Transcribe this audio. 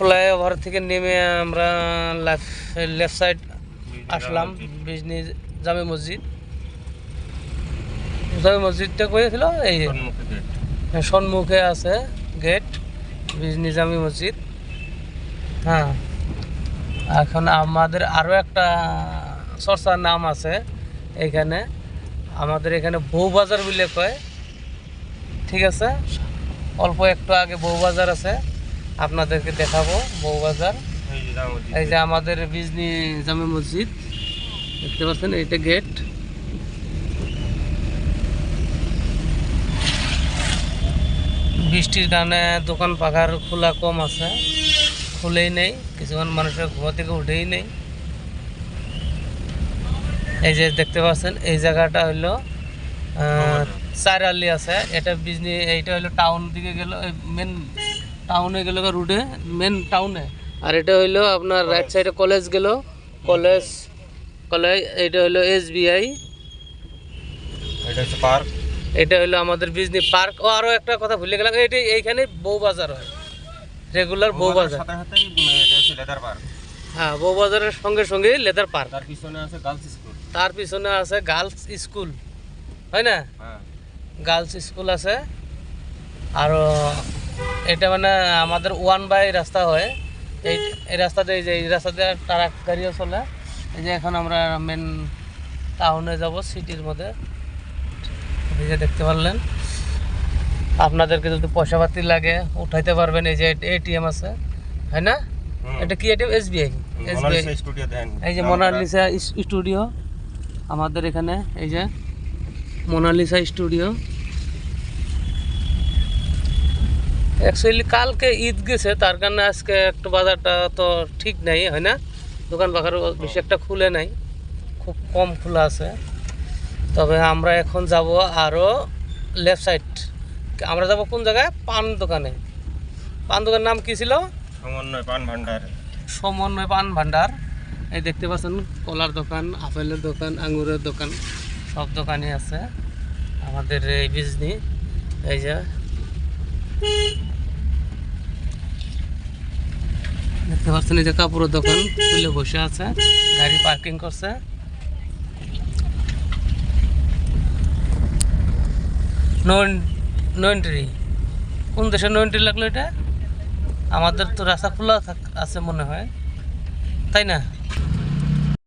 Flyover থেকে নেমে আমরা লেফট সাইড আসলাম বিজনি জামে মসজিদ। জামে মসজিদটা করেছিল এই হ্যাঁ, সম্মুখে আছে গেট বিজনি জামি মসজিদ। হ্যাঁ এখন আমাদের আরও একটা চর্চার নাম আছে এখানে। আমাদের এখানে বউবাজার বলে কয়। ঠিক আছে? অল্প একটু আগে বউবাজার আছে। আপনাদেরকে দেখাবো বউবাজার। এই যে এই যে আমাদের বিজনি জামে মসজিদ। দেখতে পাচ্ছেন এইটা গেট। বৃষ্টির কারণে দোকান পাখার খোলা কম আছে। খুলেই নেই কিছুমান মানুষের ঘুমা থেকে উঠেই নেই। এই যে দেখতে পাচ্ছেন এই জায়গাটা হলো আহ, চারালি আছে। এটা বিজনি এইটা হলো টাউন দিকে গেল মেন টাউনে গেল রুটে মেন টাউনে আর এটা হইল আপনার রাইট সাইডে কলেজ গেল। কলেজ কলেজ এইটা হলো এসবিআই এটা হচ্ছে পার্ক এটা হলো আমাদের বিজনি পার্ক ও আরও একটা কথা ভুলে গেলাম এটা এইখানে বউ বাজার হয়। রেগুলার বউ বাজার। এটা পার্ক হ্যাঁ বউ বাজারের সঙ্গে সঙ্গে লেদার পার্ক তার পিছনে আছে গার্লস স্কুল তার পিছনে আছে গার্লস স্কুল হয় না? হ্যাঁ। গার্লস স্কুল আছে। আর এটা মানে আমাদের ওয়ান বাই রাস্তা হয়। এই এই রাস্তাতে এই যে এই রাস্তাতে ট্রাক গাড়িও চলে। এই যে এখন আমরা মেন টাউনে যাব সিটির মধ্যে। এই যে দেখতে পারলেন। আপনাদেরকে যদি পয়সা পাতি লাগে উঠাইতে পারবেন। এই যে এটিএম আছে হয় না? এটা কি এটিএম এসবিআই এসবিআই এই যে মোনালিসা স্টুডিও আমাদের এখানে এই যে মোনালিসা স্টুডিও অ্যাকচুয়ালি কালকে ঈদ গেছে তার কারণে আজকে একটু বাজারটা তো ঠিক নাই হয় না? দোকান পাখার বেশি একটা খুলে নাই খুব কম খোলা আছে। তবে আমরা এখন যাব আরও লেফট সাইড আমরা যাব কোন জায়গায়? পান দোকানে। পান দোকানের নাম কি ছিল? সমন্বয় পান ভান্ডার। সমন্বয় পান ভান্ডার। এই দেখতে পাচ্ছেন কলার দোকান আপেলের দোকান আঙুরের দোকান সব দোকানই আছে। আমাদের এই বিজনি এই যে। দেখতে পাচ্ছেন এই যে কাপড়ের দোকান খুলে বসে আছে, গাড়ি পার্কিং করছে। কোন দেশে নো এন্ট্রি লাগল এটা? আমাদের তো রাস্তা খোলা আছে মনে হয়। তাই না?